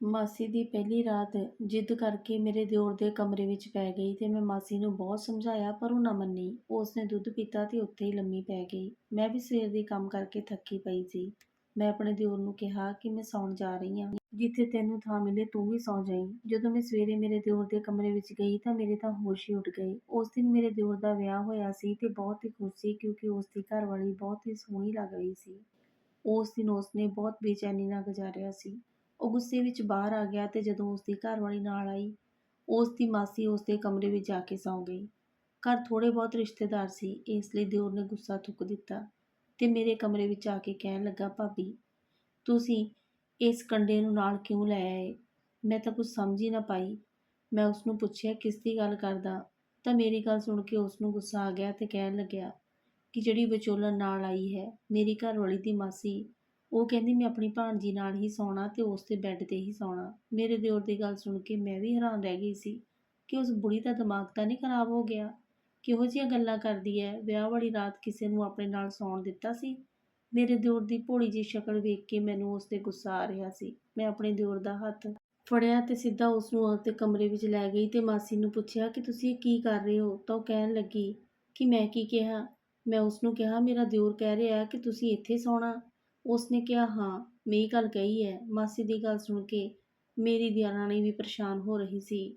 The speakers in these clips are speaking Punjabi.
ਮਾਸੀ ਦੀ ਪਹਿਲੀ ਰਾਤ ਜਿੱਦ ਕਰਕੇ ਮੇਰੇ ਦਿਓਰ ਦੇ ਕਮਰੇ ਵਿੱਚ ਪੈ ਗਈ ਤੇ ਮੈਂ ਮਾਸੀ ਨੂੰ ਬਹੁਤ ਸਮਝਾਇਆ, ਪਰ ਉਹ ਨਾ ਮੰਨੀ। ਉਸਨੇ ਦੁੱਧ ਪੀਤਾ ਤੇ ਉੱਥੇ ਹੀ ਲੰਮੀ ਪੈ ਗਈ। ਮੈਂ ਵੀ ਸਵੇਰ ਦੀ ਕੰਮ ਕਰਕੇ ਥੱਕੀ ਪਈ ਸੀ। ਮੈਂ ਆਪਣੇ ਦਿਓਰ ਨੂੰ ਕਿਹਾ ਕਿ ਮੈਂ ਸੌਣ ਜਾ ਰਹੀ ਹਾਂ। ਜਿੱਥੇ ਤੈਨੂੰ ਥਾਂ ਮਿਲੇ ਤੂੰ ਵੀ ਸੌਂ ਜਾਈਂ। ਜਦੋਂ ਮੈਂ ਸਵੇਰੇ ਮੇਰੇ ਦਿਓਰ ਦੇ ਕਮਰੇ ਵਿੱਚ ਗਈ ਤਾਂ ਮੇਰੇ ਤਾਂ ਹੋਸ਼ ਹੀ ਉੱਡ ਗਏ। ਉਸ ਦਿਨ ਮੇਰੇ ਦਿਓਰ ਦਾ ਵਿਆਹ ਹੋਇਆ ਸੀ ਤੇ ਬਹੁਤ ਹੀ ਖੁਸ਼ ਸੀ ਕਿਉਂਕਿ ਉਸ ਦੀ ਘਰਵਾਲੀ ਬਹੁਤ ਹੀ ਸੋਹਣੀ ਲੱਗ ਰਹੀ ਸੀ। ਉਸ ਦਿਨ ਉਸਨੇ ਬਹੁਤ ਬੇਚੈਨੀ ਨਾਲ ਗੁਜ਼ਾਰਿਆ ਸੀ। ਉਹ ਗੁੱਸੇ ਵਿੱਚ ਬਾਹਰ ਆ ਗਿਆ ਤੇ ਜਦੋਂ ਉਸ ਦੀ ਘਰਵਾਲੀ ਨਾਲ ਆਈ ਉਸ ਦੀ ਮਾਸੀ ਉਸ ਦੇ ਕਮਰੇ ਵਿੱਚ ਜਾ ਕੇ ਸੌਂ ਗਈ। ਘਰ ਥੋੜੇ ਬਹੁਤ ਰਿਸ਼ਤੇਦਾਰ ਸੀ, ਇਸ ਲਈ ਦਿਓਰ ਨੇ ਗੁੱਸਾ ਥੁੱਕ ਦਿੱਤਾ ਤੇ ਮੇਰੇ ਕਮਰੇ ਵਿੱਚ ਆ ਕੇ ਕਹਿਣ ਲੱਗਾ, ਭਾਬੀ, ਤੁਸੀਂ ਇਸ ਕੰਡੇ ਨੂੰ ਨਾਲ ਕਿਉਂ ਲੈ ਆਏ? ਮੈਂ ਤਾਂ ਕੁਝ ਸਮਝ ਹੀ ਨਾ ਪਾਈ। ਮੈਂ ਉਸ ਨੂੰ ਪੁੱਛਿਆ, ਕਿਸ ਦੀ ਗੱਲ ਕਰਦਾ? ਤਾਂ ਮੇਰੀ ਗੱਲ ਸੁਣ ਕੇ ਉਸ ਨੂੰ ਗੁੱਸਾ ਆ ਗਿਆ ਤੇ ਕਹਿਣ ਲੱਗਿਆ ਕਿ ਜਿਹੜੀ ਵਿਚੋਲਨ ਨਾਲ ਆਈ ਹੈ, ਮੇਰੀ ਘਰਵਾਲੀ ਦੀ ਮਾਸੀ ਉਹ ਕਹਿੰਦੀ, ਮੈਂ ਆਪਣੀ ਭਾਣਜੀ ਨਾਲ ਹੀ ਸੌਣਾ ਤੇ ਉਸ ਦੇ ਬੈੱਡ ਤੇ ਹੀ ਸੌਣਾ। ਮੇਰੇ ਦਿਓਰ ਦੀ ਗੱਲ ਸੁਣ ਕੇ ਮੈਂ ਵੀ ਹੈਰਾਨ ਰਹਿ ਗਈ ਸੀ ਕਿ ਉਸ ਬੁੜੀ ਦਾ ਦਿਮਾਗ ਤਾਂ ਨਹੀਂ ਖਰਾਬ ਹੋ ਗਿਆ। ਕਿਹੋ ਜਿਹੀਆਂ ਗੱਲਾਂ ਕਰਦੀ ਹੈ ਵਿਆਹ ਵਾਲੀ ਰਾਤ ਕਿਸੇ ਨੂੰ ਆਪਣੇ ਨਾਲ ਸੌਣ ਦਿੱਤਾ ਸੀ? ਮੇਰੇ ਦਿਓਰ ਦੀ ਭੋਲੀ ਜਿਹੀ ਸ਼ਕਲ ਵੇਖ ਕੇ ਮੈਨੂੰ ਉਸ ਤੇ ਗੁੱਸਾ ਆ ਰਿਹਾ ਸੀ। ਮੈਂ ਆਪਣੇ ਦਿਓਰ ਦਾ ਹੱਥ ਫੜਿਆ ਤੇ ਸਿੱਧਾ ਉਸ ਨੂੰ ਉਸ ਕਮਰੇ ਵਿੱਚ ਲੈ ਗਈ ਤੇ ਮਾਸੀ ਨੂੰ ਪੁੱਛਿਆ, ਕਿ ਤੁਸੀਂ ਇਹ ਕੀ ਕਰ ਰਹੇ ਹੋ? ਤਾਂ ਉਹ ਕਹਿਣ ਲੱਗੀ ਕਿ ਮੈਂ ਕੀ ਕਿਹਾ? ਮੈਂ ਉਸ ਨੂੰ ਕਿਹਾ, ਮੇਰਾ ਦਿਓਰ ਕਹਿ ਰਿਹਾ ਕਿ ਤੁਸੀਂ ਇੱਥੇ ਸੌਣਾ। ਉਸਨੇ ਕਿਹਾ, ਹਾਂ, ਮੈਂ ਇਹ ਗੱਲ ਕਹੀ ਹੈ। ਮਾਸੀ ਦੀ ਗੱਲ ਸੁਣ ਕੇ ਮੇਰੀ ਦਿਆਰਾਣੀ ਵੀ ਪਰੇਸ਼ਾਨ ਹੋ ਰਹੀ ਸੀ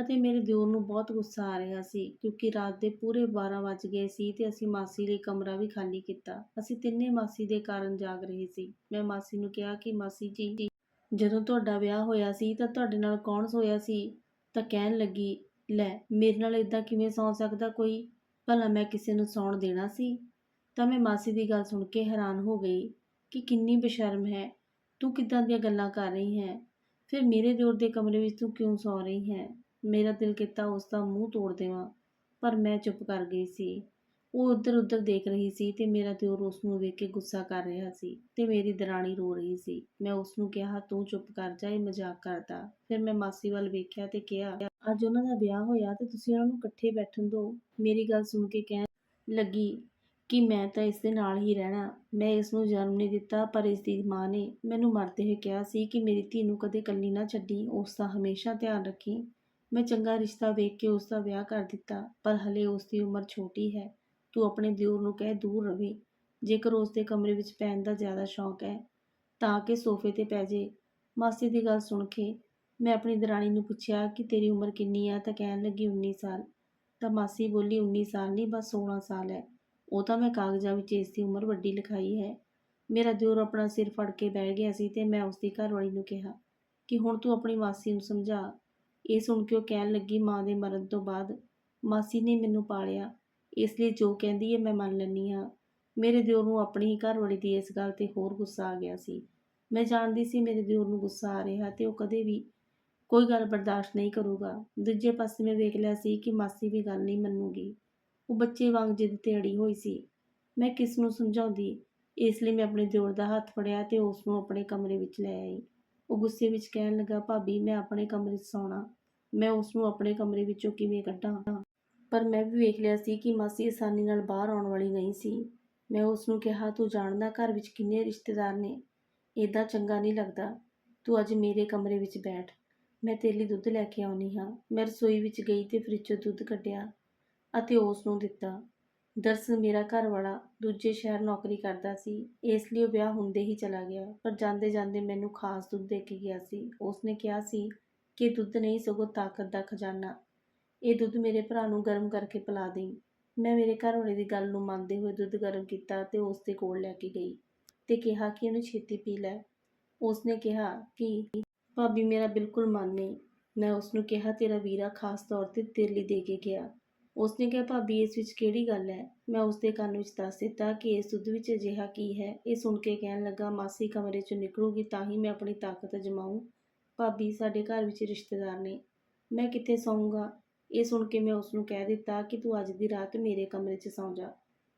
ਅਤੇ ਮੇਰੇ ਦਿਓਰ ਨੂੰ ਬਹੁਤ ਗੁੱਸਾ ਆ ਰਿਹਾ ਸੀ ਕਿਉਂਕਿ ਰਾਤ ਦੇ ਪੂਰੇ 12 ਵੱਜ ਗਏ ਸੀ ਤੇ ਅਸੀਂ ਮਾਸੀ ਲਈ ਕਮਰਾ ਵੀ ਖਾਲੀ ਕੀਤਾ। ਅਸੀਂ ਤਿੰਨੇ ਮਾਸੀ ਦੇ ਕਾਰਨ ਜਾਗ ਰਹੇ ਸੀ। ਮੈਂ ਮਾਸੀ ਨੂੰ ਕਿਹਾ ਕਿ, ਮਾਸੀ ਜੀ, ਜਦੋਂ ਤੁਹਾਡਾ ਵਿਆਹ ਹੋਇਆ ਸੀ ਤਾਂ ਤੁਹਾਡੇ ਨਾਲ ਕੌਣ ਸੋਇਆ ਸੀ? ਤਾਂ ਕਹਿਣ ਲੱਗੀ, ਲੈ, ਮੇਰੇ ਨਾਲ ਇਦਾਂ ਕਿਵੇਂ ਸੌਂ ਸਕਦਾ ਕੋਈ? ਭਲਾ ਮੈਂ ਕਿਸੇ ਨੂੰ ਸੌਣ ਦੇਣਾ ਸੀ? ਤਾਂ ਮੈਂ ਮਾਸੀ ਦੀ ਗੱਲ ਸੁਣ ਕੇ ਹੈਰਾਨ ਹੋ ਗਈ। ਕਿ ਕਿੰਨੀ ਬੇਸ਼ਰਮ ਹੈ, ਤੂੰ ਕਿੱਦਾਂ ਦੀਆਂ ਗੱਲਾਂ ਕਰ ਰਹੀ ਹੈ? ਫਿਰ ਮੇਰੇ ਦਿਓਰ ਦੇ ਕਮਰੇ ਵਿੱਚ ਤੂੰ ਕਿਉਂ ਸੌ ਰਹੀ ਹੈ? ਮੇਰਾ ਦਿਲ ਕੀਤਾ ਉਸ ਦਾ ਮੂੰਹ ਤੋੜ ਦੇਵਾਂ, ਪਰ ਮੈਂ ਚੁੱਪ ਕਰ ਗਈ ਸੀ। ਉਹ ਉੱਧਰ ਉੱਧਰ ਦੇਖ ਰਹੀ ਸੀ ਤੇ ਮੇਰਾ ਦਿਓਰ ਉਸ ਨੂੰ ਵੇਖ ਕੇ ਗੁੱਸਾ ਕਰ ਰਿਹਾ ਸੀ ਤੇ ਮੇਰੀ ਦਰਾਣੀ ਰੋ ਰਹੀ ਸੀ। ਮੈਂ ਉਸ ਨੂੰ ਕਿਹਾ, ਤੂੰ ਚੁੱਪ ਕਰ ਜਾ, ਇਹ ਮਜ਼ਾਕ ਕਰਦਾ। ਫਿਰ ਮੈਂ ਮਾਸੀ ਵੱਲ ਵੇਖਿਆ ਤੇ ਕਿਹਾ, ਅੱਜ ਉਹਨਾਂ ਦਾ ਵਿਆਹ ਹੋਇਆ ਤੇ ਤੁਸੀਂ ਉਹਨਾਂ ਨੂੰ ਇਕੱਠੇ ਬੈਠਣ ਦਿਓ ਮੇਰੀ ਗੱਲ ਸੁਣ ਕੇ ਕਹਿਣ ਲੱਗੀ ਕਿ ਮੈਂ ਤਾਂ ਇਸ ਦੇ ਨਾਲ ਹੀ ਰਹਿਣਾ। ਮੈਂ ਇਸ ਨੂੰ ਜਨਮ ਨਹੀਂ ਦਿੱਤਾ, ਪਰ ਇਸ ਦੀ ਮਾਂ ਨੇ ਮੈਨੂੰ ਮਰਦੇ ਹੋਏ ਕਿਹਾ ਸੀ ਕਿ ਮੇਰੀ ਧੀ ਨੂੰ ਕਦੇ ਇਕੱਲੀ ਨਾ ਛੱਡੀ, ਉਸ ਦਾ ਹਮੇਸ਼ਾ ਧਿਆਨ ਰੱਖੀ। ਮੈਂ ਚੰਗਾ ਰਿਸ਼ਤਾ ਵੇਖ ਕੇ ਉਸ ਦਾ ਵਿਆਹ ਕਰ ਦਿੱਤਾ, ਪਰ ਹਲੇ ਉਸ ਦੀ ਉਮਰ ਛੋਟੀ ਹੈ। ਤੂੰ ਆਪਣੇ ਦਿਓਰ ਨੂੰ ਕਹਿ ਦੂਰ ਰਵੇ। ਜੇਕਰ ਉਸ ਦੇ ਕਮਰੇ ਵਿੱਚ ਪੈਣ ਦਾ ਜ਼ਿਆਦਾ ਸ਼ੌਂਕ ਹੈ, ਤਾਂ ਕਿ ਸੋਫੇ ਤੇ ਪੈ ਜੇ। ਮਾਸੀ ਦੀ ਗੱਲ ਸੁਣ ਕੇ ਮੈਂ ਆਪਣੀ ਦਰਾਣੀ ਨੂੰ ਪੁੱਛਿਆ ਕਿ ਤੇਰੀ ਉਮਰ ਕਿੰਨੀ ਆ ਤਾਂ ਕਹਿਣ ਲੱਗੀ 19 ਸਾਲ। ਤਾਂ ਮਾਸੀ ਬੋਲੀ 19 ਸਾਲ ਨਹੀਂ, ਬਸ 16 ਸਾਲ ਹੈ। ਉਹ ਤਾਂ ਮੈਂ ਕਾਗਜ਼ਾਂ ਵਿੱਚ ਇਸ ਦੀ ਉਮਰ ਵੱਡੀ ਲਿਖਾਈ ਹੈ। ਮੇਰਾ ਦਿਓਰ ਆਪਣਾ ਸਿਰ ਫੜ ਕੇ ਬਹਿ ਗਿਆ ਸੀ ਤੇ ਮੈਂ ਉਸ ਦੀ ਘਰਵਾਲੀ ਨੂੰ ਕਿਹਾ ਕਿ ਹੁਣ ਤੂੰ ਆਪਣੀ ਮਾਸੀ ਨੂੰ ਸਮਝਾ। ਇਹ ਸੁਣ ਕੇ ਉਹ ਕਹਿਣ ਲੱਗੀ, ਮਾਂ ਦੇ ਮਰਨ ਤੋਂ ਬਾਅਦ ਮਾਸੀ ਨੇ ਮੈਨੂੰ ਪਾਲਿਆ। ਇਸ ਲਈ ਜੋ ਕਹਿੰਦੀ ਹੈ ਮੈਂ ਮੰਨ ਲੈਂਦੀ ਹਾਂ। ਮੇਰੇ ਦਿਓਰ ਨੂੰ ਆਪਣੀ ਹੀ ਘਰਵਾਲੀ ਦੀ ਇਸ ਗੱਲ ਤੇ ਹੋਰ ਗੁੱਸਾ ਆ ਗਿਆ ਸੀ। ਮੈਂ ਜਾਣਦੀ ਸੀ ਮੇਰੇ ਦਿਓਰ ਨੂੰ ਗੁੱਸਾ ਆ ਰਿਹਾ ਤੇ ਉਹ ਕਦੇ ਵੀ ਕੋਈ ਗੱਲ ਬਰਦਾਸ਼ਤ ਨਹੀਂ ਕਰੂਗਾ। ਦੂਜੇ ਪਾਸੇ ਮੈਂ ਵੇਖ ਲਿਆ ਸੀ ਕਿ ਮਾਸੀ ਵੀ ਗੱਲ ਨਹੀਂ ਮੰਨੂਗੀ। ਉਹ ਬੱਚੇ ਵਾਂਗ ਜਿੱਦ ਤੇ ਅੜੀ ਹੋਈ ਸੀ। ਮੈਂ ਕਿਸ ਨੂੰ ਸਮਝਾਉਂਦੀ? ਇਸ ਲਈ ਮੈਂ ਆਪਣੇ ਦਿਓਰ ਦਾ ਹੱਥ ਫੜਿਆ ਤੇ ਉਸ ਨੂੰ ਆਪਣੇ ਕਮਰੇ ਵਿੱਚ ਲੈ ਆਈ। ਉਹ ਗੁੱਸੇ ਵਿੱਚ ਕਹਿਣ ਲੱਗਾ, ਭਾਬੀ, ਮੈਂ ਆਪਣੇ ਕਮਰੇ 'ਚ ਸੌਣਾ। ਮੈਂ ਉਸ ਨੂੰ ਆਪਣੇ ਕਮਰੇ ਵਿੱਚੋਂ ਕਿਵੇਂ ਕੱਢਾਂ? ਪਰ ਮੈਂ ਵੀ ਵੇਖ ਲਿਆ ਸੀ ਕਿ ਮਾਸੀ ਆਸਾਨੀ ਨਾਲ ਬਾਹਰ ਆਉਣ ਵਾਲੀ ਨਹੀਂ ਸੀ। ਮੈਂ ਉਸ ਨੂੰ ਕਿਹਾ, ਤੂੰ ਜਾਣਦਾ ਘਰ ਵਿੱਚ ਕਿੰਨੇ ਰਿਸ਼ਤੇਦਾਰ ਨੇ? ਇਦਾਂ ਚੰਗਾ ਨਹੀਂ ਲੱਗਦਾ। ਤੂੰ ਅੱਜ ਮੇਰੇ ਕਮਰੇ ਵਿੱਚ ਬੈਠ। ਮੈਂ ਤੇਰੇ ਲਈ ਦੁੱਧ ਲੈ ਕੇ ਆਉਣੀ ਹਾਂ। ਮੈਂ ਰਸੋਈ ਵਿੱਚ ਗਈ ਤੇ ਫਰਿੱਜੋਂ ਦੁੱਧ ਕੱਢਿਆ। ਅਤੇ ਉਸ ਨੂੰ ਦਿੱਤਾ। ਦਰਅਸਲ ਮੇਰਾ ਘਰ ਵਾਲਾ ਦੂਜੇ ਸ਼ਹਿਰ ਨੌਕਰੀ ਕਰਦਾ ਸੀ। ਇਸ ਲਈ ਉਹ ਵਿਆਹ ਹੁੰਦੇ ਹੀ ਚਲਾ ਗਿਆ, ਪਰ ਜਾਂਦੇ ਜਾਂਦੇ ਮੈਨੂੰ ਖਾਸ ਦੁੱਧ ਦੇ ਕੇ ਗਿਆ ਸੀ। ਉਸਨੇ ਕਿਹਾ ਸੀ ਕਿ ਦੁੱਧ ਨਹੀਂ, ਸਗੋਂ ਤਾਕਤ ਦਾ ਖਜ਼ਾਨਾ। ਇਹ ਦੁੱਧ ਮੇਰੇ ਭਰਾ ਨੂੰ ਗਰਮ ਕਰਕੇ ਪਿਲਾ ਦੇਈਂ। ਮੈਂ ਮੇਰੇ ਘਰ ਵਾਲੇ ਦੀ ਗੱਲ ਨੂੰ ਮੰਨਦੇ ਹੋਏ ਦੁੱਧ ਗਰਮ ਕੀਤਾ ਤੇ ਉਸ ਦੇ ਕੋਲ ਲੈ ਕੇ ਗਈ ਤੇ ਕਿਹਾ ਕਿ ਇਹਨੂੰ ਛੇਤੀ ਪੀ ਲੈ। ਉਸਨੇ ਕਿਹਾ ਕਿ, ਭਾਬੀ, ਮੇਰਾ ਬਿਲਕੁਲ ਮਨ ਨਹੀਂ। ਮੈਂ ਉਸ ਨੂੰ ਕਿਹਾ, ਤੇਰਾ ਵੀਰਾ ਖਾਸ ਤੌਰ ਤੇ ਤੇਰੇ ਲਈ ਦੇ ਕੇ ਗਿਆ। ਉਸਨੇ ਕਿਹਾ, ਭਾਬੀ, ਇਸ ਵਿੱਚ ਕਿਹੜੀ ਗੱਲ ਹੈ? ਮੈਂ ਉਸਦੇ ਕੰਨ ਵਿੱਚ ਦੱਸ ਦਿੱਤਾ ਕਿ ਇਸ ਦੁੱਧ ਵਿੱਚ ਅਜਿਹਾ ਕੀ ਹੈ। ਇਹ ਸੁਣ ਕੇ ਕਹਿਣ ਲੱਗਾ, ਮਾਸੀ ਕਮਰੇ ਚੋਂ ਨਿਕਲੂਗੀ, ਤਾਂ ਹੀ ਮੈਂ ਆਪਣੀ ਤਾਕਤ ਅਜਮਾਊਂ। ਭਾਬੀ, ਸਾਡੇ ਘਰ ਵਿੱਚ ਰਿਸ਼ਤੇਦਾਰ ਨੇ। ਮੈਂ ਕਿੱਥੇ ਸੌਂਗਾ? ਇਹ ਸੁਣ ਕੇ ਮੈਂ ਉਸ ਨੂੰ ਕਹਿ ਦਿੱਤਾ ਕਿ ਤੂੰ ਅੱਜ ਦੀ ਰਾਤ ਮੇਰੇ ਕਮਰੇ 'ਚ ਸੌਂ ਜਾ।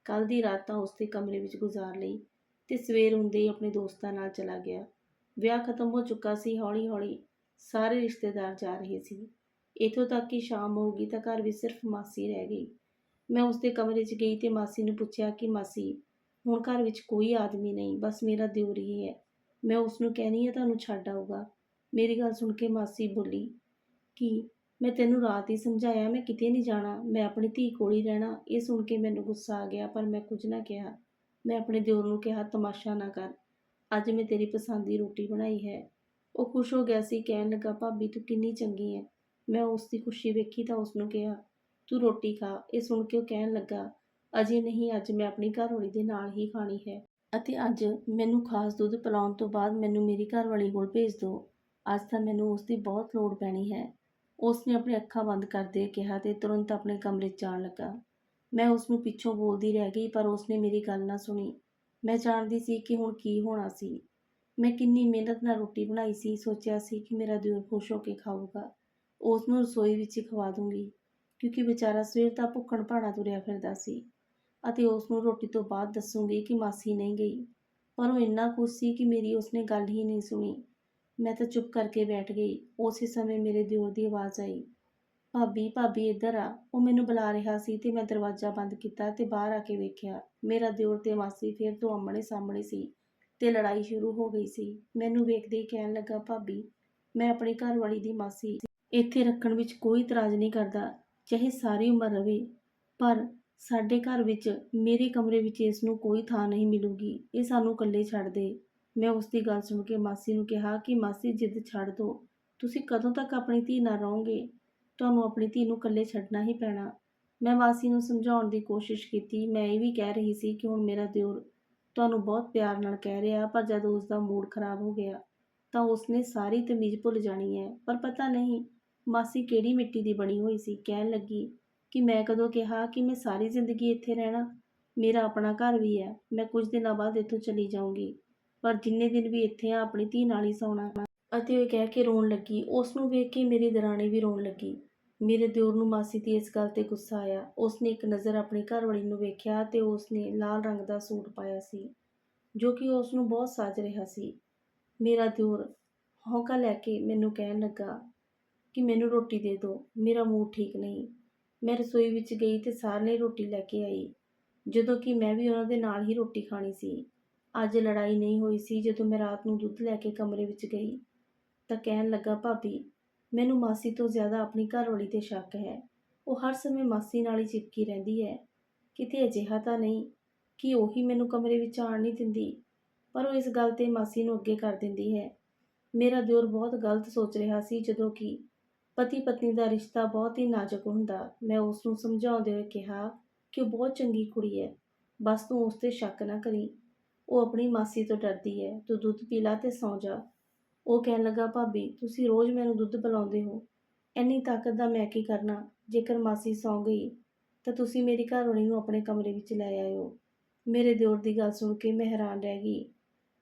ਕੱਲ ਦੀ ਰਾਤ ਤਾਂ ਉਸ ਦੇ ਕਮਰੇ ਵਿੱਚ ਗੁਜ਼ਾਰ ਲਈ ਤੇ ਸਵੇਰ ਹੁੰਦੇ ਹੀ ਆਪਣੇ ਦੋਸਤਾਂ ਨਾਲ ਚਲਾ ਗਿਆ। ਵਿਆਹ ਖਤਮ ਹੋ ਚੁੱਕਾ ਸੀ ਹੌਲੀ ਹੌਲੀ ਸਾਰੇ ਰਿਸ਼ਤੇਦਾਰ ਜਾ ਰਹੇ ਸੀ। ਇੱਥੋਂ ਤੱਕ ਕਿ ਸ਼ਾਮ ਹੋ ਗਈ ਤਾਂ ਘਰ ਵਿੱਚ ਸਿਰਫ ਮਾਸੀ ਰਹਿ ਗਈ। ਮੈਂ ਉਸਦੇ ਕਮਰੇ 'ਚ ਗਈ ਤੇ ਮਾਸੀ ਨੂੰ ਪੁੱਛਿਆ ਕਿ ਮਾਸੀ, ਹੁਣ ਘਰ ਵਿੱਚ ਕੋਈ ਆਦਮੀ ਨਹੀਂ, ਬਸ ਮੇਰਾ ਦਿਓਰ ਹੀ ਹੈ। ਮੈਂ ਉਸ ਨੂੰ ਕਹਿਣੀ ਹੈ ਤੁਹਾਨੂੰ ਛੱਡ ਆਊਗਾ। ਮੇਰੀ ਗੱਲ ਸੁਣ ਕੇ ਮਾਸੀ ਬੋਲੀ ਕਿ, ਮੈਂ ਤੈਨੂੰ ਰਾਤ ਹੀ ਸਮਝਾਇਆ, ਮੈਂ ਕਿਤੇ ਨਹੀਂ ਜਾਣਾ। ਮੈਂ ਆਪਣੀ ਧੀ ਕੋਲ ਹੀ ਰਹਿਣਾ। ਇਹ ਸੁਣ ਕੇ ਮੈਨੂੰ ਗੁੱਸਾ ਆ ਗਿਆ, ਪਰ ਮੈਂ ਕੁਝ ਨਾ ਕਿਹਾ। ਮੈਂ ਆਪਣੇ ਦਿਓਰ ਨੂੰ ਕਿਹਾ, ਤਮਾਸ਼ਾ ਨਾ ਕਰ। ਅੱਜ ਮੈਂ ਤੇਰੀ ਪਸੰਦ ਦੀ ਰੋਟੀ ਬਣਾਈ ਹੈ। ਉਹ ਖੁਸ਼ ਹੋ ਗਿਆ ਸੀ, ਕਹਿਣ ਲੱਗਾ, ਭਾਬੀ, ਤੂੰ ਕਿੰਨੀ ਚੰਗੀ ਹੈ। ਮੈਂ ਉਸ ਦੀ ਖੁਸ਼ੀ ਵੇਖੀ ਤਾਂ ਉਸ ਨੂੰ ਕਿਹਾ, ਤੂੰ ਰੋਟੀ ਖਾ। ਇਹ ਸੁਣ ਕੇ ਉਹ ਕਹਿਣ ਲੱਗਾ, ਅਜੇ ਨਹੀਂ, ਅੱਜ ਮੈਂ ਆਪਣੀ ਘਰਵਾਲੀ ਦੇ ਨਾਲ ਹੀ ਖਾਣੀ ਹੈ। ਅਤੇ ਅੱਜ ਮੈਨੂੰ ਖਾਸ ਦੁੱਧ ਪਿਲਾਉਣ ਤੋਂ ਬਾਅਦ ਮੈਨੂੰ ਮੇਰੀ ਘਰਵਾਲੀ ਕੋਲ ਭੇਜ ਦਿਓ ਅੱਜ ਤਾਂ ਮੈਨੂੰ ਉਸ ਦੀ ਬਹੁਤ ਲੋੜ ਪੈਣੀ ਹੈ। ਉਸ ਨੇ ਆਪਣੀ ਅੱਖਾਂ ਬੰਦ ਕਰਦੇ ਕਿਹਾ ਤੇ ਤੁਰੰਤ ਆਪਣੇ ਕਮਰੇ 'ਚ ਜਾਣ ਲੱਗਾ। ਮੈਂ ਉਸ ਨੂੰ ਪਿੱਛੋਂ ਬੋਲਦੀ ਰਹਿ ਗਈ, ਪਰ ਉਸ ਨੇ ਮੇਰੀ ਗੱਲ ਨਾ ਸੁਣੀ। ਮੈਂ ਜਾਣਦੀ ਸੀ ਕਿ ਹੁਣ ਕੀ ਹੋਣਾ ਸੀ। ਮੈਂ ਕਿੰਨੀ ਮਿਹਨਤ ਨਾਲ ਰੋਟੀ ਬਣਾਈ ਸੀ, ਸੋਚਿਆ ਸੀ ਕਿ ਮੇਰਾ ਦਿਲ ਖੁਸ਼ ਹੋ ਕੇ ਖਾਊਗਾ। ਉਸ ਨੂੰ ਰਸੋਈ ਵਿੱਚ ਹੀ ਖਵਾ ਦੂੰਗੀ, ਕਿਉਂਕਿ ਵਿਚਾਰਾ ਸਵੇਰ ਦਾ ਭੁੱਖਣ ਭਾਣਾ ਤੁਰਿਆ ਫਿਰਦਾ ਸੀ ਅਤੇ ਉਸ ਨੂੰ ਰੋਟੀ ਤੋਂ ਬਾਅਦ ਦੱਸੂਗੀ ਕਿ ਮਾਸੀ ਨਹੀਂ ਗਈ। ਪਰ ਉਹ ਇੰਨਾ ਖੁਸ਼ ਸੀ ਕਿ ਮੇਰੀ ਉਸਨੇ ਗੱਲ ਹੀ ਨਹੀਂ ਸੁਣੀ। ਮੈਂ ਤਾਂ ਚੁੱਪ ਕਰਕੇ ਬੈਠ ਗਈ। ਉਸੇ ਸਮੇਂ ਮੇਰੇ ਦਿਓਰ ਦੀ ਆਵਾਜ਼ ਆਈ। ਭਾਬੀ ਭਾਬੀ ਇੱਧਰ ਆ। ਉਹ ਮੈਨੂੰ ਬੁਲਾ ਰਿਹਾ ਸੀ ਤੇ ਮੈਂ ਦਰਵਾਜ਼ਾ ਬੰਦ ਕੀਤਾ ਤੇ ਬਾਹਰ ਆ ਕੇ ਵੇਖਿਆ। ਮੇਰਾ ਦਿਓਰ ਤੇ ਮਾਸੀ ਫਿਰ ਤੋਂ ਆਮਣੇ ਸਾਹਮਣੇ ਸੀ ਤੇ ਲੜਾਈ ਸ਼ੁਰੂ ਹੋ ਗਈ ਸੀ। ਮੈਨੂੰ ਵੇਖਦੇ ਹੀ ਕਹਿਣ ਲੱਗਾ, ਭਾਬੀ, ਮੈਂ ਆਪਣੀ ਘਰਵਾਲੀ ਦੀ ਮਾਸੀ ਇੱਥੇ ਰੱਖਣ ਵਿੱਚ ਕੋਈ ਇਤਰਾਜ਼ ਨਹੀਂ ਕਰਦਾ, ਚਾਹੇ ਸਾਰੀ ਉਮਰ ਰਵੇ, ਪਰ ਸਾਡੇ ਘਰ ਵਿੱਚ ਮੇਰੇ ਕਮਰੇ ਵਿੱਚ ਇਸ ਨੂੰ ਕੋਈ ਥਾਂ ਨਹੀਂ ਮਿਲੂਗੀ, ਇਹ ਸਾਨੂੰ ਇਕੱਲੇ ਛੱਡ ਦੇ। ਮੈਂ ਉਸ ਦੀ ਗੱਲ ਸੁਣ ਕੇ ਮਾਸੀ ਨੂੰ ਕਿਹਾ ਕਿ ਮਾਸੀ ਜਿੱਦ ਛੱਡ ਦਿਓ ਤੁਸੀਂ ਕਦੋਂ ਤੱਕ ਆਪਣੀ ਧੀ ਨਾਲ ਰਹੋਗੇ? ਤੁਹਾਨੂੰ ਆਪਣੀ ਧੀ ਨੂੰ ਇਕੱਲੇ ਛੱਡਣਾ ਹੀ ਪੈਣਾ। ਮੈਂ ਮਾਸੀ ਨੂੰ ਸਮਝਾਉਣ ਦੀ ਕੋਸ਼ਿਸ਼ ਕੀਤੀ, ਮੈਂ ਇਹ ਵੀ ਕਹਿ ਰਹੀ ਸੀ ਕਿ ਹੁਣ ਮੇਰਾ ਦਿਓਰ ਤੁਹਾਨੂੰ ਬਹੁਤ ਪਿਆਰ ਨਾਲ ਕਹਿ ਰਿਹਾ, ਪਰ ਜਦੋਂ ਉਸ ਦਾ ਮੂਡ ਖਰਾਬ ਹੋ ਗਿਆ ਤਾਂ ਉਸਨੇ ਸਾਰੀ ਤਮੀਜ਼ ਭੁੱਲ ਜਾਣੀ ਹੈ, ਪਰ ਪਤਾ ਨਹੀਂ ਮਾਸੀ ਕਿਹੜੀ ਮਿੱਟੀ ਦੀ ਬਣੀ ਹੋਈ ਸੀ? ਕਹਿਣ ਲੱਗੀ ਕਿ ਮੈਂ ਕਦੋਂ ਕਿਹਾ ਕਿ ਮੈਂ ਸਾਰੀ ਜ਼ਿੰਦਗੀ ਇੱਥੇ ਰਹਿਣਾ? ਮੇਰਾ ਆਪਣਾ ਘਰ ਵੀ ਹੈ। ਮੈਂ ਕੁਝ ਦਿਨਾਂ ਬਾਅਦ ਇੱਥੋਂ ਚਲੀ ਜਾਊਂਗੀ। ਪਰ ਜਿੰਨੇ ਦਿਨ ਵੀ ਇੱਥੇ ਆ, ਆਪਣੀ ਧੀ ਨਾਲ ਹੀ ਸੌਣਾ ਅਤੇ ਉਹ ਕਹਿ ਕੇ ਰੋਣ ਲੱਗੀ। ਉਸ ਨੂੰ ਵੇਖ ਕੇ ਮੇਰੀ ਦਰਾਣੀ ਵੀ ਰੋਣ ਲੱਗੀ। ਮੇਰੇ ਦਿਓਰ ਨੂੰ ਮਾਸੀ ਦੀ ਇਸ ਗੱਲ ਤੇ ਗੁੱਸਾ ਆਇਆ। ਉਸਨੇ ਇੱਕ ਨਜ਼ਰ ਆਪਣੀ ਘਰਵਾਲੀ ਨੂੰ ਵੇਖਿਆ ਤੇ ਉਸਨੇ ਲਾਲ ਰੰਗ ਦਾ ਸੂਟ ਪਾਇਆ ਸੀ, ਜੋ ਕਿ ਉਸ ਨੂੰ ਬਹੁਤ ਸੱਜ ਰਿਹਾ ਸੀ। ਮੇਰਾ ਦਿਓਰ ਹੌਂਕਾ ਲੈ ਕੇ ਮੈਨੂੰ ਕਹਿਣ ਲੱਗਾ ਕਿ ਮੈਨੂੰ ਰੋਟੀ ਦੇ ਦਿਓ ਮੇਰਾ ਮੂਡ ਠੀਕ ਨਹੀਂ। ਮੈਂ ਰਸੋਈ ਵਿੱਚ ਗਈ ਤੇ ਸਾਰ ਨੇ ਰੋਟੀ ਲੈ ਕੇ ਆਈ। ਜਦੋਂ ਕਿ ਮੈਂ ਵੀ ਉਹਨਾਂ ਦੇ ਨਾਲ ਹੀ ਰੋਟੀ ਖਾਣੀ ਸੀ। ਅੱਜ ਲੜਾਈ ਨਹੀਂ ਹੋਈ ਸੀ ਜਦੋਂ ਮੈਂ ਰਾਤ ਨੂੰ ਦੁੱਧ ਲੈ ਕੇ ਕਮਰੇ ਵਿੱਚ ਗਈ। ਤਾਂ ਕਹਿਣ ਲੱਗਾ, ਭਾਬੀ, ਮੈਨੂੰ ਮਾਸੀ ਤੋਂ ਜ਼ਿਆਦਾ ਆਪਣੀ ਘਰਵਾਲੀ ਤੇ ਸ਼ੱਕ ਹੈ। ਉਹ ਹਰ ਸਮੇਂ ਮਾਸੀ ਨਾਲ ਹੀ ਚਿਪਕੀ ਰਹਿੰਦੀ ਹੈ। ਕਿਤੇ ਅਜਿਹਾ ਤਾਂ ਨਹੀਂ ਕਿ ਉਹੀ ਮੈਨੂੰ ਕਮਰੇ ਵਿੱਚ ਆਉਣ ਨਹੀਂ ਦਿੰਦੀ, ਪਰ ਉਹ ਇਸ ਗੱਲ ਤੇ ਮਾਸੀ ਨੂੰ ਅੱਗੇ ਕਰ ਦਿੰਦੀ ਹੈ। ਮੇਰਾ ਦਿਓਰ ਬਹੁਤ ਗਲਤ ਸੋਚ ਰਿਹਾ ਸੀ ਜਦੋਂ ਕਿ ਪਤੀ ਪਤਨੀ ਦਾ ਰਿਸ਼ਤਾ ਬਹੁਤ ਹੀ ਨਾਜ਼ੁਕ ਹੁੰਦਾ। ਮੈਂ ਉਸ ਨੂੰ ਸਮਝਾਉਂਦੇ ਹੋਏ ਕਿਹਾ ਕਿ ਉਹ ਬਹੁਤ ਚੰਗੀ ਕੁੜੀ ਹੈ। ਬਸ ਤੂੰ ਉਸ ਤੇ ਸ਼ੱਕ ਨਾ ਕਰੀ। ਉਹ ਆਪਣੀ ਮਾਸੀ ਤੋਂ ਡਰਦੀ ਹੈ। ਤੂੰ ਦੁੱਧ ਪੀ ਲਾ ਤੇ ਸੌਂ ਜਾ। ਉਹ ਕਹਿਣ ਲੱਗਾ, ਭਾਬੀ, ਤੁਸੀਂ ਰੋਜ਼ ਮੈਨੂੰ ਦੁੱਧ ਪਿਲਾਉਂਦੇ ਹੋ। ਇੰਨੀ ਤਾਕਤ ਦਾ ਮੈਂ ਕੀ ਕਰਨਾ? ਜੇਕਰ ਮਾਸੀ ਸੌਂ ਗਈ, ਤਾਂ ਤੁਸੀਂ ਮੇਰੀ ਘਰਵਾਲੀ ਨੂੰ ਆਪਣੇ ਕਮਰੇ ਵਿੱਚ ਲੈ ਆਇਓ। ਮੇਰੇ ਦਿਓਰ ਦੀ ਗੱਲ ਸੁਣ ਕੇ ਮੈਂ ਹੈਰਾਨ ਰਹਿ ਗਈ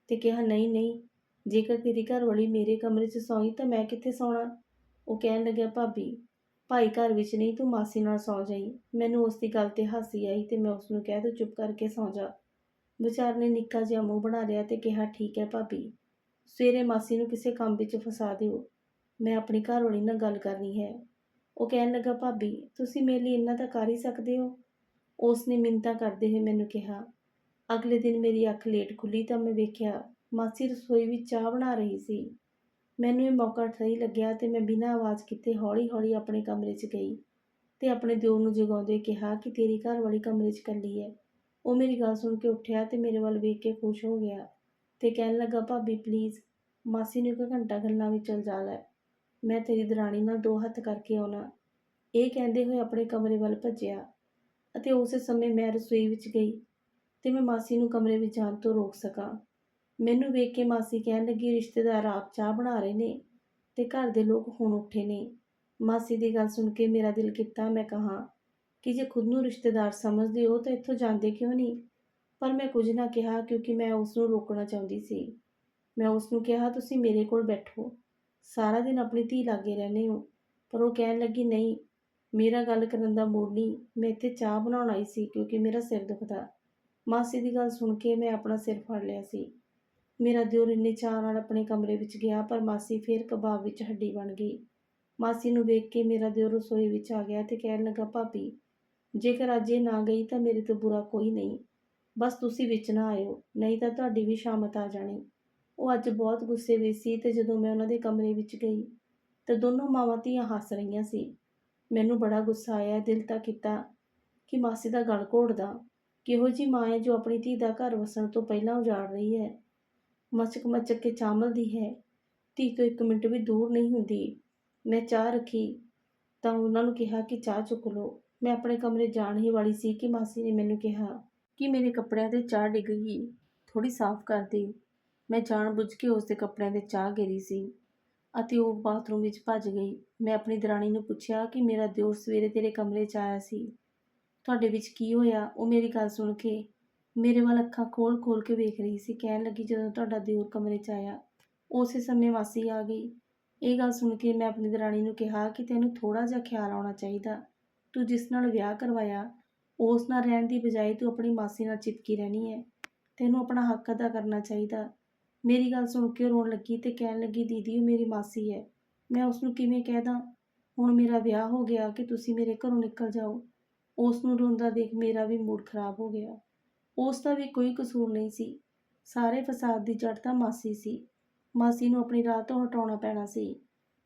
ਤੇ ਕਿਹਾ, ਨਹੀਂ ਨਹੀਂ, ਜੇਕਰ ਤੇਰੀ ਘਰਵਾਲੀ ਮੇਰੇ ਕਮਰੇ 'ਚ ਸੌਂਈ ਤਾਂ ਮੈਂ ਕਿੱਥੇ ਸੌਣਾ? ਉਹ ਕਹਿਣ ਲੱਗਿਆ, ਭਾਬੀ, ਭਾਈ ਘਰ ਵਿੱਚ ਨਹੀਂ, ਤੂੰ ਮਾਸੀ ਨਾਲ ਸੌ ਜਾਈ। ਮੈਨੂੰ ਉਸ ਦੀ ਗੱਲ ਤੇ ਹਾਸੀ ਆਈ ਤੇ ਮੈਂ ਉਸ ਨੂੰ ਕਿਹਾ ਤੂੰ ਚੁੱਪ ਕਰਕੇ ਸੌ ਜਾ। ਵਿਚਾਰ ਨੇ ਨਿੱਕਾ ਜਿਹਾ ਮੂੰਹ ਬਣਾ ਲਿਆ ਤੇ ਕਿਹਾ, ਠੀਕ ਹੈ ਭਾਬੀ, ਸਵੇਰੇ ਮਾਸੀ ਨੂੰ ਕਿਸੇ ਕੰਮ ਵਿੱਚ ਫਸਾ ਦਿਓ। ਮੈਂ ਆਪਣੀ ਘਰਵਾਲੀ ਨਾਲ ਗੱਲ ਕਰਨੀ ਹੈ। ਉਹ ਕਹਿਣ ਲੱਗਾ, ਭਾਬੀ, ਤੁਸੀਂ ਮੇਰੇ ਲਈ ਇੰਨਾ ਤਾਂ ਕਰ ਹੀ ਸਕਦੇ ਹੋ? ਉਸ ਨੇ ਮਿੰਤਾ ਕਰਦੇ ਹੋਏ ਮੈਨੂੰ ਕਿਹਾ, ਅਗਲੇ ਦਿਨ ਮੇਰੀ ਅੱਖ ਲੇਟ ਖੁੱਲੀ ਤਾਂ ਮੈਂ ਵੇਖਿਆ, ਮਾਸੀ ਰਸੋਈ ਵਿੱਚ ਚਾਹ ਬਣਾ ਰਹੀ ਸੀ। ਮੈਨੂੰ ਇਹ ਮੌਕਾ ਸਹੀ ਲੱਗਿਆ ਤੇ ਮੈਂ ਬਿਨਾਂ ਆਵਾਜ਼ ਕੀਤੇ ਹੌਲੀ-ਹੌਲੀ ਆਪਣੇ ਕਮਰੇ 'ਚ ਗਈ ਤੇ ਆਪਣੇ ਦਿਓਰ ਨੂੰ ਜਗਾਉਂਦੇ ਕਿਹਾ ਕਿ ਤੇਰੀ ਘਰ ਵਾਲੀ ਕਮਰੇ 'ਚ ਇਕੱਲੀ ਹੈ। ਉਹ ਮੇਰੀ ਗੱਲ ਸੁਣ ਕੇ ਉੱਠਿਆ ਤੇ ਮੇਰੇ ਵੱਲ ਵੇਖ ਕੇ ਖੁਸ਼ ਹੋ ਗਿਆ ਤੇ ਕਹਿਣ ਲੱਗਾ, ਭਾਬੀ ਪਲੀਜ਼ ਮਾਸੀ ਨੂੰ ਇੱਕ ਘੰਟਾ ਗੱਲਾਂ ਵਿੱਚ ਉਲਝਾ ਲੈ। ਮੈਂ ਤੇਰੀ ਦਰਾਣੀ ਨਾਲ ਦੋ ਹੱਥ ਕਰਕੇ ਆਉਣਾ। ਇਹ ਕਹਿੰਦੇ ਹੋਏ ਆਪਣੇ ਕਮਰੇ ਵੱਲ ਭੱਜਿਆ ਅਤੇ ਉਸੇ ਸਮੇਂ ਮੈਂ ਰਸੋਈ ਵਿੱਚ ਗਈ ਤੇ ਮੈਂ ਮਾਸੀ ਨੂੰ ਕਮਰੇ ਵਿੱਚ ਜਾਣ ਤੋਂ ਰੋਕ ਸਕਾਂ। ਮੈਨੂੰ ਵੇਖ ਕੇ ਮਾਸੀ ਕਹਿਣ ਲੱਗੀ, ਰਿਸ਼ਤੇਦਾਰ ਆਪ ਚਾਹ ਬਣਾ ਰਹੇ ਨੇ ਤੇ ਘਰ ਦੇ ਲੋਕ ਹੁਣ ਉੱਠੇ ਨੇ। ਮਾਸੀ ਦੀ ਗੱਲ ਸੁਣ ਕੇ ਮੇਰਾ ਦਿਲ ਕੀਤਾ। ਮੈਂ ਕਹਾ, ਕਿ ਜੇ ਖੁਦ ਨੂੰ ਰਿਸ਼ਤੇਦਾਰ ਸਮਝਦੇ ਹੋ ਤਾਂ ਇੱਥੋਂ ਜਾਂਦੇ ਕਿਉਂ ਨਹੀਂ? ਪਰ ਮੈਂ ਕੁਝ ਨਾ ਕਿਹਾ ਕਿਉਂਕਿ ਮੈਂ ਉਸ ਨੂੰ ਰੋਕਣਾ ਚਾਹੁੰਦੀ ਸੀ। ਮੈਂ ਉਸ ਨੂੰ ਕਿਹਾ, ਤੁਸੀਂ ਮੇਰੇ ਕੋਲ ਬੈਠੋ। ਸਾਰਾ ਦਿਨ ਆਪਣੀ ਧੀ ਲਾਗੇ ਰਹਿੰਦੇ ਹੋ। ਪਰ ਉਹ ਕਹਿਣ ਲੱਗੀ, ਨਹੀਂ, ਮੇਰਾ ਗੱਲ ਕਰਨ ਦਾ ਮੂਡ ਨਹੀਂ। ਮੈਂ ਇੱਥੇ ਚਾਹ ਬਣਾਉਣ ਆਈ ਸੀ ਕਿਉਂਕਿ ਮੇਰਾ ਸਿਰ ਦੁਖਦਾ। ਮਾਸੀ ਦੀ ਗੱਲ ਸੁਣ ਕੇ ਮੈਂ ਆਪਣਾ ਸਿਰ ਫੜ ਲਿਆ ਸੀ। ਮੇਰਾ ਦਿਓਰ ਇੰਨੇ ਚਾਅ ਨਾਲ ਆਪਣੇ ਕਮਰੇ ਵਿੱਚ ਗਿਆ, ਪਰ ਮਾਸੀ ਫੇਰ ਕਬਾਬ ਵਿੱਚ ਹੱਡੀ ਬਣ ਗਈ। ਮਾਸੀ ਨੂੰ ਵੇਖ ਕੇ ਮੇਰਾ ਦਿਓਰ ਰਸੋਈ ਵਿੱਚ ਆ ਗਿਆ ਤੇ ਕਹਿਣ ਲੱਗਾ, ਭਾਬੀ, ਜੇਕਰ ਅੱਜ ਇਹ ਨਾ ਗਈ ਤਾਂ ਮੇਰੇ ਤੋਂ ਬੁਰਾ ਕੋਈ ਨਹੀਂ। ਬਸ ਤੁਸੀਂ ਵਿੱਚ ਨਾ ਆਇਓ, ਨਹੀਂ ਤਾਂ ਤੁਹਾਡੀ ਵੀ ਸ਼ਾਮਤ ਆ ਜਾਣੀ। ਉਹ ਅੱਜ ਬਹੁਤ ਗੁੱਸੇ ਵਿੱਚ ਸੀ ਤੇ ਜਦੋਂ ਮੈਂ ਉਹਨਾਂ ਦੇ ਕਮਰੇ ਵਿੱਚ ਗਈ ਤਾਂ ਦੋਨੋਂ ਮਾਵਾਂ ਧੀਆਂ ਹੱਸ ਰਹੀਆਂ ਸੀ। ਮੈਨੂੰ ਬੜਾ ਗੁੱਸਾ ਆਇਆ, ਦਿਲ ਤਾਂ ਕੀਤਾ ਕਿ ਮਾਸੀ ਦਾ ਗਲ ਘੋੜਦਾ ਕਿਹੋ ਜੀ ਮਾਂ ਹੈ ਜੋ ਆਪਣੀ ਧੀ ਦਾ ਘਰ ਵਸਣ ਤੋਂ ਪਹਿਲਾਂ ਉਜਾੜ ਰਹੀ ਹੈ? ਮਚਕ ਮਚਕ ਕੇ ਚਾਮਲਦੀ ਹੈ। ਧੀ ਤੋਂ ਇੱਕ ਮਿੰਟ ਵੀ ਦੂਰ ਨਹੀਂ ਹੁੰਦੀ। ਮੈਂ ਚਾਹ ਰੱਖੀ, ਤਾਂ ਉਹਨਾਂ ਨੂੰ ਕਿਹਾ ਕਿ ਚਾਹ ਚੁੱਕ ਲਓ। ਮੈਂ ਆਪਣੇ ਕਮਰੇ ਜਾਣ ਹੀ ਵਾਲੀ ਸੀ ਕਿ ਮਾਸੀ ਨੇ ਮੈਨੂੰ ਕਿਹਾ ਕਿ ਮੇਰੇ ਕੱਪੜਿਆਂ ਤੇ ਚਾਹ ਡਿੱਗ ਗਈ। ਥੋੜੀ ਸਾਫ਼ ਕਰ ਦੇ। ਮੈਂ ਜਾਣਬੁੱਝ ਕੇ ਉਸ ਦੇ ਕੱਪੜਿਆਂ ਤੇ ਚਾਹ ਗੇਰੀ ਸੀ ਅਤੇ ਉਹ ਬਾਥਰੂਮ ਵਿੱਚ ਭੱਜ ਗਈ। ਮੈਂ ਆਪਣੀ ਦਰਾਣੀ ਨੂੰ ਪੁੱਛਿਆ ਕਿ ਮੇਰਾ ਦਿਓਰ ਸਵੇਰੇ ਤੇਰੇ ਕਮਰੇ 'ਚ ਆਇਆ ਸੀ? ਤੁਹਾਡੇ ਵਿੱਚ ਕੀ ਹੋਇਆ? ਉਹ ਮੇਰੀ ਗੱਲ ਸੁਣ ਕੇ ਮੇਰੇ ਵੱਲ ਅੱਖਾਂ ਖੋਲ ਖੋਲ ਕੇ ਵੇਖ ਰਹੀ ਸੀ, ਕਹਿਣ ਲੱਗੀ ਜਦੋਂ ਤੁਹਾਡਾ ਦਿਓਰ ਕਮਰੇ 'ਚ ਆਇਆ। ਉਸੇ ਸਮੇਂ ਮਾਸੀ ਆ ਗਈ। ਇਹ ਗੱਲ ਸੁਣ ਕੇ ਮੈਂ ਆਪਣੀ ਦਰਾਣੀ ਨੂੰ ਕਿਹਾ ਕਿ ਤੈਨੂੰ ਥੋੜਾ ਜਿਹਾ ਖਿਆਲ ਆਉਣਾ ਚਾਹੀਦਾ। ਤੂੰ ਜਿਸ ਨਾਲ ਵਿਆਹ ਕਰਵਾਇਆ, ਉਸ ਨਾਲ ਰਹਿਣ ਦੀ ਬਜਾਏ ਤੂੰ ਆਪਣੀ ਮਾਸੀ ਨਾਲ ਚਿਪਕੀ ਰਹਿਣੀ ਹੈ। ਤੈਨੂੰ ਆਪਣਾ ਹੱਕ ਅਦਾ ਕਰਨਾ ਚਾਹੀਦਾ। ਮੇਰੀ ਗੱਲ ਸੁਣ ਕੇ ਰੋਣ ਲੱਗੀ ਤੇ ਕਹਿਣ ਲੱਗੀ, ਦੀਦੀ, ਉਹ ਮੇਰੀ ਮਾਸੀ ਹੈ। ਮੈਂ ਉਸ ਨੂੰ ਕਿਵੇਂ ਕਹਿ ਦਾਂ? ਹੁਣ ਮੇਰਾ ਵਿਆਹ ਹੋ ਗਿਆ ਕਿ ਤੁਸੀਂ ਮੇਰੇ ਘਰੋਂ ਨਿਕਲ ਜਾਓ। ਉਸ ਨੂੰ ਰੋਂਦਾ ਦੇਖ ਮੇਰਾ ਵੀ ਮੂਡ ਖਰਾਬ ਹੋ ਗਿਆ। ਉਸ ਦਾ ਵੀ ਕੋਈ ਕਸੂਰ ਨਹੀਂ ਸੀ। ਸਾਰੇ ਫਸਾਦ ਦੀ ਜੜ ਤਾਂ ਮਾਸੀ ਸੀ। ਮਾਸੀ ਨੂੰ ਆਪਣੀ ਰਾਹ ਤੋਂ ਹਟਾਉਣਾ ਪੈਣਾ ਸੀ।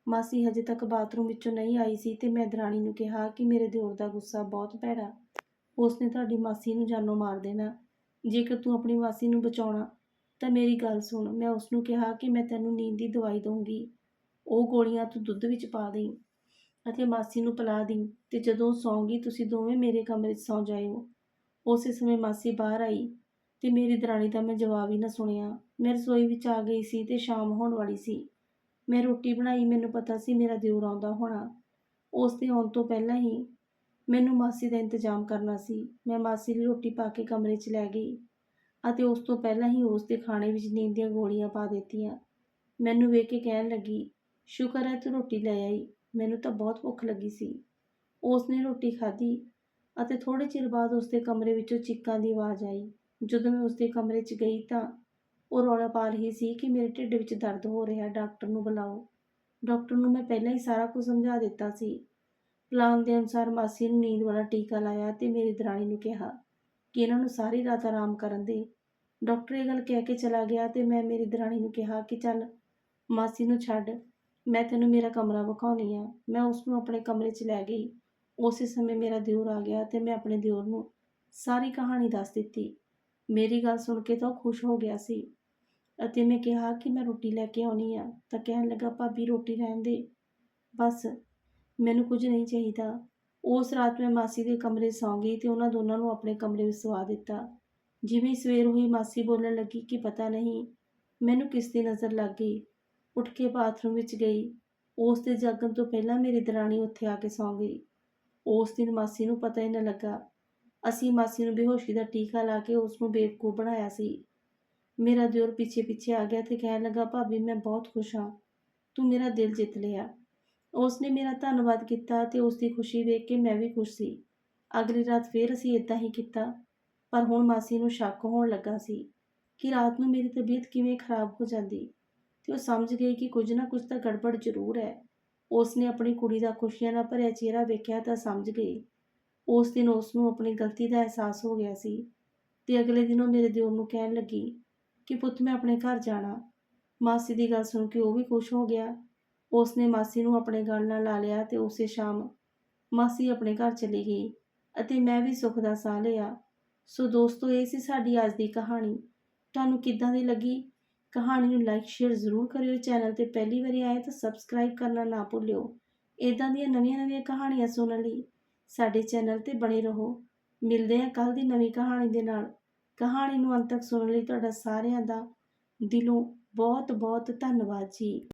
ਮਾਸੀ ਹਜੇ ਤੱਕ ਬਾਥਰੂਮ ਵਿੱਚੋਂ ਨਹੀਂ ਆਈ ਸੀ ਤੇ ਮੈਂ ਦਰਾਣੀ ਨੂੰ ਕਿਹਾ ਕਿ ਮੇਰੇ ਦਿਓਰ ਦਾ ਗੁੱਸਾ ਬਹੁਤ ਭੈੜਾ। ਉਸਨੇ ਤੁਹਾਡੀ ਮਾਸੀ ਨੂੰ ਜਾਨੋਂ ਮਾਰ ਦੇਣਾ। ਜੇਕਰ ਤੂੰ ਆਪਣੀ ਮਾਸੀ ਨੂੰ ਬਚਾਉਣਾ, ਤਾਂ ਮੇਰੀ ਗੱਲ ਸੁਣ। ਮੈਂ ਉਸ ਨੂੰ ਕਿਹਾ ਕਿ ਮੈਂ ਤੈਨੂੰ ਨੀਂਦ ਦੀ ਦਵਾਈ ਦਊਂਗੀ। ਉਹ ਗੋਲੀਆਂ ਤੂੰ ਦੁੱਧ ਵਿੱਚ ਪਾ ਦੇਈਂ ਅਤੇ ਮਾਸੀ ਨੂੰ ਪਿਲਾ ਦੇਈਂ ਤੇ ਜਦੋਂ ਸੌਂਗੀ ਤੁਸੀਂ ਦੋਵੇਂ ਮੇਰੇ ਕਮਰੇ 'ਚ ਸੌਂ ਜਾਇਓ। ਉਸੇ ਸਮੇਂ ਮਾਸੀ ਬਾਹਰ ਆਈ ਤੇ ਮੇਰੀ ਦਰਾਣੀ ਦਾ ਮੈਂ ਜਵਾਬ ਹੀ ਨਾ ਸੁਣਿਆ। ਮੈਂ ਰਸੋਈ ਵਿੱਚ ਆ ਗਈ ਸੀ ਤੇ ਸ਼ਾਮ ਹੋਣ ਵਾਲੀ ਸੀ। ਮੈਂ ਰੋਟੀ ਬਣਾਈ, ਮੈਨੂੰ ਪਤਾ ਸੀ ਮੇਰਾ ਦਿਓਰ ਆਉਂਦਾ ਹੋਣਾ। ਉਸ ਦੇ ਆਉਣ ਤੋਂ ਪਹਿਲਾਂ ਹੀ ਮੈਨੂੰ ਮਾਸੀ ਦਾ ਇੰਤਜ਼ਾਮ ਕਰਨਾ ਸੀ। ਮੈਂ ਮਾਸੀ ਲਈ ਰੋਟੀ ਪਾ ਕੇ ਕਮਰੇ 'ਚ ਲੈ ਗਈ ਅਤੇ ਉਸ ਤੋਂ ਪਹਿਲਾਂ ਹੀ ਉਸ ਦੇ ਖਾਣੇ ਵਿੱਚ ਨੀਂਦ ਦੀਆਂ ਗੋਲੀਆਂ ਪਾ ਦਿੱਤੀਆਂ। ਮੈਨੂੰ ਵੇਖ ਕੇ ਕਹਿਣ ਲੱਗੀ, ਸ਼ੁਕਰ ਹੈ ਤੂੰ ਰੋਟੀ ਲੈ ਆਈ। ਮੈਨੂੰ ਤਾਂ ਬਹੁਤ ਭੁੱਖ ਲੱਗੀ ਸੀ। ਉਸ ਨੇ ਰੋਟੀ ਖਾਧੀ ਅਤੇ ਥੋੜੇ ਚਿਰ ਬਾਅਦ ਉਸਦੇ ਕਮਰੇ ਵਿੱਚੋਂ ਚੀਕਾਂ ਦੀ ਆਵਾਜ਼ ਆਈ। ਜਦੋਂ ਮੈਂ ਉਸਦੇ ਕਮਰੇ 'ਚ ਗਈ ਤਾਂ ਉਹ ਰੌਲਾ ਪਾ ਰਹੀ ਸੀ ਕਿ ਮੇਰੇ ਢਿੱਡ ਵਿੱਚ ਦਰਦ ਹੋ ਰਿਹਾ, ਡਾਕਟਰ ਨੂੰ ਬੁਲਾਓ। ਡਾਕਟਰ ਨੂੰ ਮੈਂ ਪਹਿਲਾਂ ਹੀ ਸਾਰਾ ਕੁਝ ਸਮਝਾ ਦਿੱਤਾ ਸੀ। ਪਲਾਨ ਦੇ ਅਨੁਸਾਰ ਮਾਸੀ ਨੂੰ ਨੀਂਦ ਵਾਲਾ ਟੀਕਾ ਲਾਇਆ ਤੇ ਮੇਰੀ ਦਰਾਣੀ ਨੂੰ ਕਿਹਾ ਕਿ ਇਹਨਾਂ ਨੂੰ ਸਾਰੀ ਰਾਤ ਆਰਾਮ ਕਰਨ ਦੇ। ਡਾਕਟਰ ਇਹ ਗੱਲ ਕਹਿ ਕੇ ਚਲਾ ਗਿਆ ਤੇ ਮੈਂ ਮੇਰੀ ਦਰਾਣੀ ਨੂੰ ਕਿਹਾ ਕਿ ਚੱਲ ਮਾਸੀ ਨੂੰ ਛੱਡ, ਮੈਂ ਤੈਨੂੰ ਮੇਰਾ ਕਮਰਾ ਵਿਖਾਉਣੀ ਆ। ਮੈਂ ਉਸ ਨੂੰ ਆਪਣੇ ਕਮਰੇ 'ਚ ਲੈ ਗਈ। ਉਸੇ ਸਮੇਂ ਮੇਰਾ ਦਿਓਰ ਆ ਗਿਆ ਤੇ ਮੈਂ ਆਪਣੇ ਦਿਓਰ ਨੂੰ ਸਾਰੀ ਕਹਾਣੀ ਦੱਸ ਦਿੱਤੀ। ਮੇਰੀ ਗੱਲ ਸੁਣ ਕੇ ਤਾਂ ਉਹ ਖੁਸ਼ ਹੋ ਗਿਆ ਸੀ ਅਤੇ ਮੈਂ ਕਿਹਾ ਕਿ ਮੈਂ ਰੋਟੀ ਲੈ ਕੇ ਆਉਣੀ ਆ, ਤਾਂ ਕਹਿਣ ਲੱਗਾ, ਭਾਬੀ, ਰੋਟੀ ਰਹਿਣ ਦੇ। ਬਸ, ਮੈਨੂੰ ਕੁਝ ਨਹੀਂ ਚਾਹੀਦਾ। ਉਸ ਰਾਤ ਮੈਂ ਮਾਸੀ ਦੇ ਕਮਰੇ ਸੌਂ ਗਈ ਤੇ ਉਹਨਾਂ ਦੋਨਾਂ ਨੂੰ ਆਪਣੇ ਕਮਰੇ ਵਿੱਚ ਸਵਾ ਦਿੱਤਾ। ਜਿਵੇਂ ਸਵੇਰ ਹੋਈ ਮਾਸੀ ਬੋਲਣ ਲੱਗੀ ਕਿ ਪਤਾ ਨਹੀਂ, ਮੈਨੂੰ ਕਿਸ ਦੀ ਨਜ਼ਰ ਲੱਗ ਗਈ। ਉੱਠ ਕੇ ਬਾਥਰੂਮ ਵਿੱਚ ਗਈ। ਉਸ ਦੇ ਜਾਗਣ ਤੋਂ ਪਹਿਲਾਂ ਮੇਰੀ ਦਰਾਣੀ ਉੱਥੇ ਆ ਕੇ ਸੌਂ ਗਈ। ਉਸ ਦਿਨ ਮਾਸੀ ਨੂੰ ਪਤਾ ਹੀ ਨਾ ਲੱਗਾ। ਅਸੀਂ ਮਾਸੀ ਨੂੰ ਬੇਹੋਸ਼ੀ ਦਾ ਟੀਕਾ ਲਾ ਕੇ ਉਸ ਨੂੰ ਬੇਵਕੂਫ ਬਣਾਇਆ ਸੀ। ਮੇਰਾ ਦਿਓਰ ਪਿੱਛੇ ਪਿੱਛੇ ਆ ਗਿਆ ਤੇ ਕਹਿਣ ਲੱਗਾ, ਭਾਬੀ, ਮੈਂ ਬਹੁਤ ਖੁਸ਼ ਹਾਂ। ਤੂੰ ਮੇਰਾ ਦਿਲ ਜਿੱਤ ਲਿਆ। ਉਸ ਨੇ ਮੇਰਾ ਧੰਨਵਾਦ ਕੀਤਾ ਤੇ ਉਸ ਦੀ ਖੁਸ਼ੀ ਵੇਖ ਕੇ ਮੈਂ ਵੀ ਖੁਸ਼ ਸੀ। ਅਗਲੀ ਰਾਤ ਫੇਰ ਅਸੀਂ ਇਦਾਂ ਹੀ ਕੀਤਾ, ਪਰ ਹੁਣ ਮਾਸੀ ਨੂੰ ਸ਼ੱਕ ਹੋਣ ਲੱਗਾ ਸੀ ਕਿ ਰਾਤ ਨੂੰ ਮੇਰੀ ਤਬੀਅਤ ਕਿਵੇਂ ਖਰਾਬ ਹੋ ਜਾਂਦੀ ਤੇ ਉਹ ਸਮਝ ਗਈ ਕਿ ਕੁਝ ਨਾ ਕੁਝ ਤਾਂ ਗੜਬੜ ਜ਼ਰੂਰ ਹੈ। ਉਸ ਨੇ ਆਪਣੀ ਕੁੜੀ ਦਾ ਖੁਸ਼ੀਆਂ ਨਾਲ ਭਰਿਆ ਚਿਹਰਾ ਵੇਖਿਆ ਤਾਂ ਸਮਝ ਗਈ। ਉਸ ਦਿਨ ਉਸ ਨੂੰ ਆਪਣੀ ਗਲਤੀ ਦਾ ਅਹਿਸਾਸ ਹੋ ਗਿਆ ਸੀ ਤੇ ਅਗਲੇ ਦਿਨ ਉਹ ਮੇਰੇ ਦਿਓਰ ਨੂੰ ਕਹਿਣ ਲੱਗੀ ਕਿ ਪੁੱਤ ਮੈਂ ਆਪਣੇ ਘਰ ਜਾਣਾ। ਮਾਸੀ ਦੀ ਗੱਲ ਸੁਣ ਕੇ ਉਹ ਵੀ ਖੁਸ਼ ਹੋ ਗਿਆ। ਉਸ ਨੇ ਮਾਸੀ ਨੂੰ ਆਪਣੇ ਗਲ ਨਾਲ ਲਾ ਲਿਆ ਤੇ ਉਸੇ ਸ਼ਾਮ ਮਾਸੀ ਆਪਣੇ ਘਰ ਚਲੀ ਗਈ ਅਤੇ ਮੈਂ ਵੀ ਸੁੱਖ ਦਾ ਸਾਹ ਲਿਆ। ਸੋ ਦੋਸਤੋ, ਇਹ ਸੀ ਸਾਡੀ ਅੱਜ ਦੀ ਕਹਾਣੀ। ਤੁਹਾਨੂੰ ਕਿੱਦਾਂ ਦੀ ਲੱਗੀ? ਕਹਾਣੀ ਨੂੰ ਲਾਈਕ ਸ਼ੇਅਰ ਜ਼ਰੂਰ ਕਰਿਓ ਚੈਨਲ ਤੇ ਪਹਿਲੀ ਵਾਰੀ ਆਏ ਤਾਂ ਸਬਸਕ੍ਰਾਈਬ ਕਰਨਾ ਨਾ ਭੁੱਲਿਓ। ਇਦਾਂ ਦੀਆਂ ਨਵੀਆਂ-ਨਵੀਆਂ ਕਹਾਣੀਆਂ ਸੁਣਨ ਲਈ ਸਾਡੇ ਚੈਨਲ ਤੇ ਬਣੇ ਰਹੋ। ਮਿਲਦੇ ਹਾਂ ਕੱਲ ਦੀ ਨਵੀਂ ਕਹਾਣੀ ਦੇ ਨਾਲ। ਕਹਾਣੀ ਨੂੰ ਅੰਤ ਤੱਕ ਸੁਣਨ ਲਈ ਤੁਹਾਡਾ ਸਾਰਿਆਂ ਦਾ ਦਿਲੋਂ ਬਹੁਤ ਬਹੁਤ ਧੰਨਵਾਦ ਜੀ।